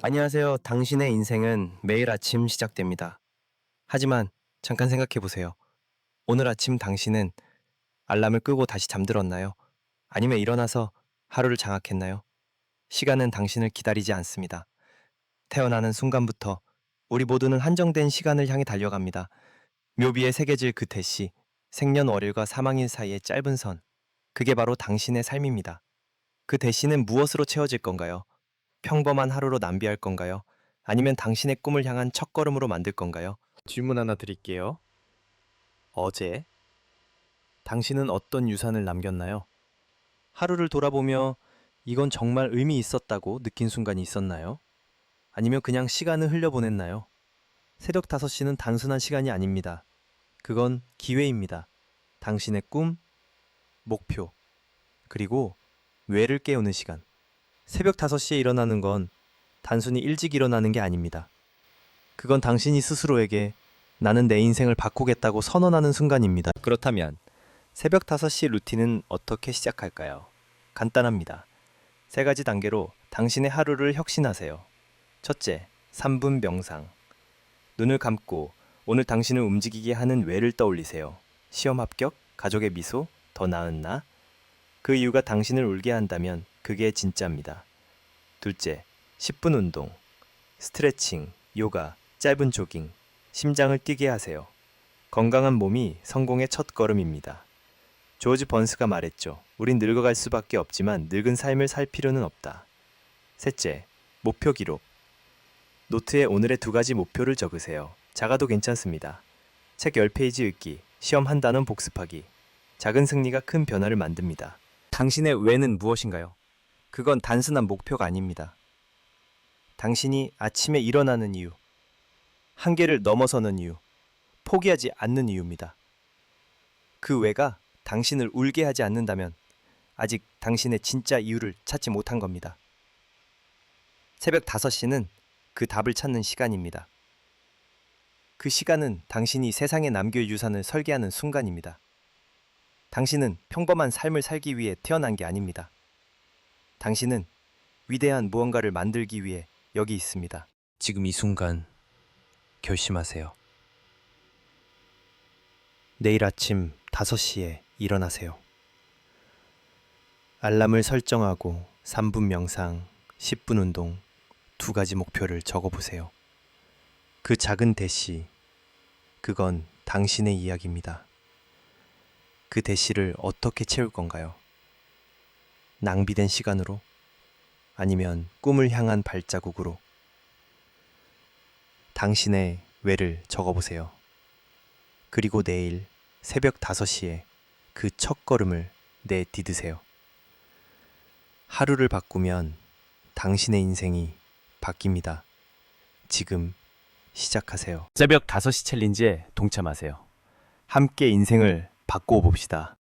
안녕하세요. 당신의 인생은 매일 아침 시작됩니다. 하지만 잠깐 생각해 보세요. 오늘 아침 당신은 알람을 끄고 다시 잠들었나요? 아니면 일어나서 하루를 장악했나요? 시간은 당신을 기다리지 않습니다. 태어나는 순간부터 우리 모두는 한정된 시간을 향해 달려갑니다. 묘비에 새겨질 그 대시, 생년월일과 사망일 사이의 짧은 선. 그게 바로 당신의 삶입니다. 그 대시는 무엇으로 채워질 건가요? 평범한 하루로 낭비할 건가요? 아니면 당신의 꿈을 향한 첫걸음으로 만들 건가요? 질문 하나 드릴게요. 어제 당신은 어떤 유산을 남겼나요? 하루를 돌아보며 이건 정말 의미 있었다고 느낀 순간이 있었나요? 아니면 그냥 시간을 흘려보냈나요? 새벽 5시는 단순한 시간이 아닙니다. 그건 기회입니다. 당신의 꿈, 목표, 그리고 뇌를 깨우는 시간. 새벽 5시에 일어나는 건 단순히 일찍 일어나는 게 아닙니다. 그건 당신이 스스로에게 나는 내 인생을 바꾸겠다고 선언하는 순간입니다. 그렇다면 새벽 5시 루틴은 어떻게 시작할까요? 간단합니다. 세 가지 단계로 당신의 하루를 혁신하세요. 첫째, 3분 명상. 눈을 감고 오늘 당신을 움직이게 하는 외를 떠올리세요. 시험 합격, 가족의 미소, 더 나은 나. 그 이유가 당신을 울게 한다면 그게 진짜입니다. 둘째, 10분 운동. 스트레칭, 요가, 짧은 조깅. 심장을 뛰게 하세요. 건강한 몸이 성공의 첫 걸음입니다. 조지 번스가 말했죠. 우린 늙어갈 수밖에 없지만 늙은 삶을 살 필요는 없다. 셋째, 목표 기록. 노트에 오늘의 두 가지 목표를 적으세요. 작아도 괜찮습니다. 책 10페이지 읽기, 시험 한 단원 복습하기. 작은 승리가 큰 변화를 만듭니다. 당신의 왜는 무엇인가요? 그건 단순한 목표가 아닙니다. 당신이 아침에 일어나는 이유, 한계를 넘어서는 이유, 포기하지 않는 이유입니다. 그 왜가 당신을 울게 하지 않는다면 아직 당신의 진짜 이유를 찾지 못한 겁니다. 새벽 5시는 그 답을 찾는 시간입니다. 그 시간은 당신이 세상에 남길 유산을 설계하는 순간입니다. 당신은 평범한 삶을 살기 위해 태어난 게 아닙니다. 당신은 위대한 무언가를 만들기 위해 여기 있습니다. 지금 이 순간 결심하세요. 내일 아침 5시에 일어나세요. 알람을 설정하고 3분 명상, 10분 운동, 두 가지 목표를 적어보세요. 그 작은 대시, 그건 당신의 이야기입니다. 그 대시를 어떻게 채울 건가요? 낭비된 시간으로? 아니면 꿈을 향한 발자국으로? 당신의 왜를 적어보세요. 그리고 내일 새벽 5시에 그 첫 걸음을 내디드세요. 하루를 바꾸면 당신의 인생이 바뀝니다. 지금 시작하세요. 새벽 5시 챌린지에 동참하세요. 함께 인생을 바꾸어 봅시다.